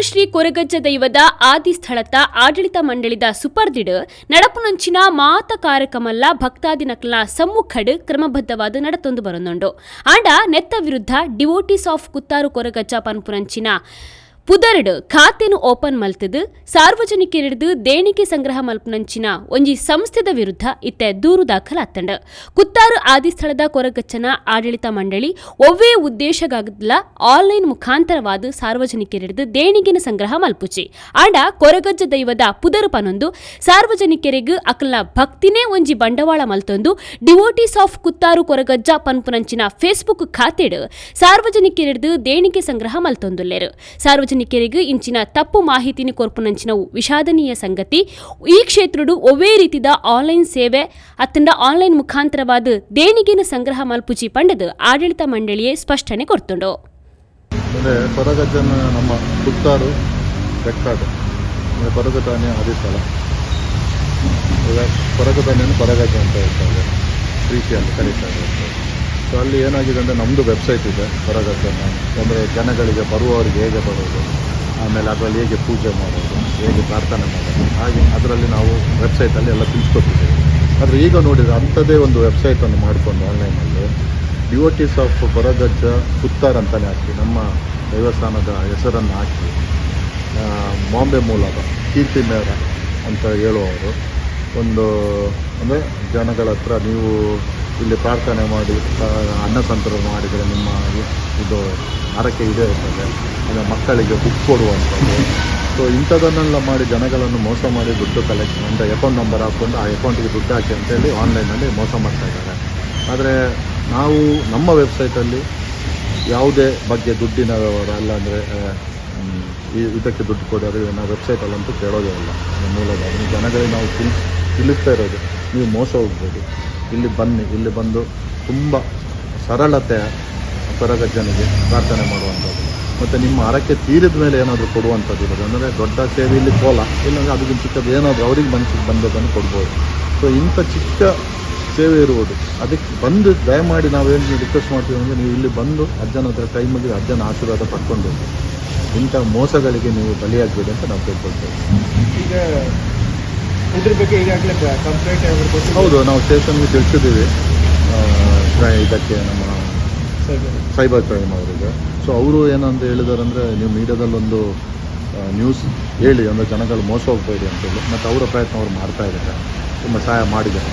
ಶ್ರೀ ಕೊರಗಜ್ಜ ದೈವದ ಆದಿ ಸ್ಥಳತ ಆಡಳಿತ ಮಂಡಳಿದ ಸುಪರ್ದಿಡ್ ನಡಪುನಂಚಿನ ಮಾತ ಕಾರ್ಯಕ್ರಮಲ್ಲ ಭಕ್ತಾದಿನಕ್ಲ ಸಮ್ಮುಖಡ್ ಕ್ರಮಬದ್ಧವಾದ ನಡತೊಂದು ಬರೊಂದುಂಡು ಆಂಡ ನೆತ್ತ ವಿರುದ್ಧ ಡಿವೋಟೀಸ್ ಆಫ್ ಕುತ್ತಾರು ಕೊರಗಜ್ಜ ಪನ್ಪುನಂಚಿನ ಪುದರ್ಡ್ ಖಾತೆನು ಓಪನ್ ಮಲ್ತದು ಸಾರ್ವಜನಿಕರಿಡ್ದು ದೇಣಿಗೆ ಸಂಗ್ರಹ ಮಲ್ಪನಂಚಿನ ಒಂಜಿ ಸಂಸ್ಥೆದ ವಿರುದ್ಧ ಇತ್ತೆ ದೂರು ದಾಖಲಾತಂಡ. ಕುತ್ತಾರು ಆದಿಸ್ಥಳದ ಕೊರಗಚ್ಚನ ಆಡಳಿತ ಮಂಡಳಿ ಒವ್ವೇ ಉದ್ದೇಶಗಾಗದ್ಲ ಆನ್ಲೈನ್ ಮುಖಾಂತರವಾದ ಸಾರ್ವಜನಿಕರಿಡ್ದು ದೇಣಿಗೆನ ಸಂಗ್ರಹ ಮಲ್ಪುಚಿ. ಆಂಡ ಕೊರಗಜ್ಜ ದೈವದ ಪುದರ್ ಪನೊಂದು, ಸಾರ್ವಜನಿಕರಿಗೂ ಅಕಲ್ನ ಭಕ್ತಿನೇ ಒಂಜಿ ಬಂಡವಾಳ ಮಲ್ತೊಂದು, ಡಿವೋಟೀಸ್ ಆಫ್ ಕುತ್ತಾರು ಕೊರಗಜ್ಜ ಪನ್ಪುನಂಚಿನ ಫೇಸ್ಬುಕ್ ಖಾತೆಡ್ ಸಾರ್ವಜನಿಕರಿಡ್ದು ದೇಣಿಗೆ ಸಂಗ್ರಹ ಮಲ್ತೊಂದುಲ್ಲೆರು. ಸಾರ್ವಜನಿಕರಿಗೂ ಇಂಚಿನ ತಪ್ಪು ಮಾಹಿತಿನಿ ಕೊರ್ಪುನಂಚಿನ ವಿಷಾದನೀಯ ಸಂಗತಿ. ಈ ಕ್ಷೇತ್ರಡು ಒವೇ ರೀತಿದ ಆನ್ಲೈನ್ ಸೇವೆ, ಅತ್ತಂಡ ಆನ್ಲೈನ್ ಮುಖಾಂತರವಾದ ದೇಣಿಗೆನ ಸಂಗ್ರಹ ಮಲ್ಪುಜಿ ಪಂಡದು ಆಡಳಿತ ಮಂಡಳಿಯೇ ಸ್ಪಷ್ಟನೆ ಪರಗಜ ನಮ್ಮ ಕೊರಗತಾನೆಯನ್ನು ಕೊರಗಜ್ಜ ಅಂತ ಹೇಳ್ತಾರೆ. ಪ್ರೀತಿಯಲ್ಲಿ ಕರೀತಾರೆ ಸೊ ಅಲ್ಲಿ ಏನಾಗಿದೆ ಅಂದರೆ ನಮ್ಮದು ವೆಬ್ಸೈಟ್ ಇದೆ ಹೊರಗಟ್ಟನ್ನು ಅಂದರೆ ಜನಗಳಿಗೆ ಬರುವವರಿಗೆ ಹೇಗೆ ಬರೋದು, ಆಮೇಲೆ ಅದರಲ್ಲಿ ಹೇಗೆ ಪೂಜೆ ಮಾಡೋದು, ಹೇಗೆ ಪ್ರಾರ್ಥನೆ ಮಾಡೋದು, ಹಾಗೆ ಅದರಲ್ಲಿ ನಾವು ವೆಬ್ಸೈಟಲ್ಲಿ ಎಲ್ಲ ತಿಳಿಸ್ಕೊಟ್ಟಿದ್ದೇವೆ. ಆದರೆ ಈಗ ನೋಡಿದರೆ ಅಂಥದ್ದೇ ಒಂದು ವೆಬ್ಸೈಟನ್ನು ಮಾಡಿಕೊಂಡು ಆನ್ಲೈನಲ್ಲಿ ಡಿವೋಟೀಸ್ ಆಫ್ ಹೊರಗಜ್ಜ ಪುತ್ತಾರ್ ಅಂತಲೇ ಹಾಕಿ, ನಮ್ಮ ದೇವಸ್ಥಾನದ ಹೆಸರನ್ನು ಹಾಕಿ ಬಾಂಬೆ ಮೂಲದ ಕೀರ್ತಿ ಮೇರ ಅಂತ ಹೇಳುವವರು. ಒಂದು, ಅಂದರೆ ಜನಗಳ ಹತ್ರ ನೀವು ಇಲ್ಲಿ ಪ್ರಾರ್ಥನೆ ಮಾಡಿ ಅನ್ನ ಸಂತರ್ಪಣೆ ಮಾಡಿದರೆ ನಿಮ್ಮ ಇದು ಹರಕೆ ಇದೆ ಇರ್ತದೆ ಅಂದರೆ ಮಕ್ಕಳಿಗೆ ಬುಕ್ ಕೊಡುವಂಥದ್ದು ಸೊ ಇಂಥದನ್ನೆಲ್ಲ ಮಾಡಿ ಜನಗಳನ್ನು ಮೋಸ ಮಾಡಿ ದುಡ್ಡು ಕಲೆಕ್ಟ್ ಅಂದರೆ ಅಕೌಂಟ್ ನಂಬರ್ ಹಾಕ್ಕೊಂಡು ಆ ಅಕೌಂಟಿಗೆ ದುಡ್ಡು ಹಾಕಿ ಅಂತೇಳಿ ಆನ್ಲೈನಲ್ಲಿ ಮೋಸ ಮಾಡ್ತಾ ಇದ್ದಾರೆ. ಆದರೆ ನಾವು ನಮ್ಮ ವೆಬ್ಸೈಟಲ್ಲಿ ಯಾವುದೇ ಬಗ್ಗೆ ದುಡ್ಡಿನ ವ್ಯವಹಾರ ಅಲ್ಲ ಅಂದರೆ ಇದಕ್ಕೆ ದುಡ್ಡು ಕೊಡಿ, ಅದು ನಾವು ವೆಬ್ಸೈಟಲ್ಲಂತೂ ಕೇಳೋದೇ ಇಲ್ಲ. ಮೂಲದ ಜನಗಳಿಗೆ ನಾವು ತಿಳಿ ತಿಳಿಸ್ತಾ ಇರೋದು. ನೀವು ಮೋಸ ಹೋಗ್ಬೋದು ಇಲ್ಲಿ ಬನ್ನಿ, ಇಲ್ಲಿ ಬಂದು ತುಂಬ ಸರಳತೆ ಸ್ವರಗಜ್ಜನಿಗೆ ಪ್ರಾರ್ಥನೆ ಮಾಡುವಂಥದ್ದು. ಮತ್ತು ನಿಮ್ಮ ಹರಕೆ ತೀರಿದ ಮೇಲೆ ಏನಾದರೂ ಕೊಡುವಂಥದ್ದು ಇರೋದು ಅಂದರೆ ದೊಡ್ಡ ಸೇವೆ ಇಲ್ಲಿ ಕೋಲ, ಇಲ್ಲಾಂದರೆ ಅದಕ್ಕಿಂತ ಚಿಕ್ಕದು ಏನಾದರೂ ಅವ್ರಿಗೆ ಮನಸ್ಸಿಗೆ ಬಂದದ್ದನ್ನು ಕೊಡ್ಬೋದು. ಸೊ ಇಂಥ ಚಿಕ್ಕ ಸೇವೆ ಇರುವುದು. ಅದಕ್ಕೆ ಬಂದು ದಯಮಾಡಿ ನಾವೇನು ರಿಕ್ವೆಸ್ಟ್ ಮಾಡ್ತೀವಿ ಅಂದರೆ ನೀವು ಇಲ್ಲಿ ಬಂದು ಅಜ್ಜನ ಹತ್ರ ಕೈ ಮುಗಿದು ಅಜ್ಜನ ಆಶೀರ್ವಾದ ಪಡ್ಕೊಂಡು. ಇಂಥ ಮೋಸಗಳಿಗೆ ನೀವು ಬಲಿಯಾಗಬೇಡಿ ಅಂತ ನಾವು ಕೇಳ್ಕೊಳ್ತೇವೆ. ಈಗ ಇದ್ರ ಬಗ್ಗೆ ಈಗಾಗಲೇ ಕಂಪ್ಲೇಂಟ್ ಹೌದು ನಾವು ಸ್ಟೇಷನ್ಗೆ ತಿಳಿಸಿದ್ದೀವಿ. ಆ, ಇದಕ್ಕೆ ನಮ್ಮ ಸೈಬರ್ ಕ್ರೈಮ್ ಅವರಿಗೆ. ಸೊ ಅವರು ಏನಂತ ಹೇಳಿದ್ದಾರೆ ಅಂದರೆ ನೀವು ಮೀಡಿಯಾದಲ್ಲೊಂದು ನ್ಯೂಸ್ ಹೇಳಿ ಅಂದರೆ ಜನಗಳು ಮೋಸ ಹೋಗ್ಬೇಡಿ ಅಂತೇಳಿ ಮತ್ತು ಅವರ ಪ್ರಯತ್ನ ಅವ್ರು ಮಾಡ್ತಾ ಇದ್ದಾರೆ. ತುಂಬ ಸಹಾಯ ಮಾಡಿದ್ದಾರೆ.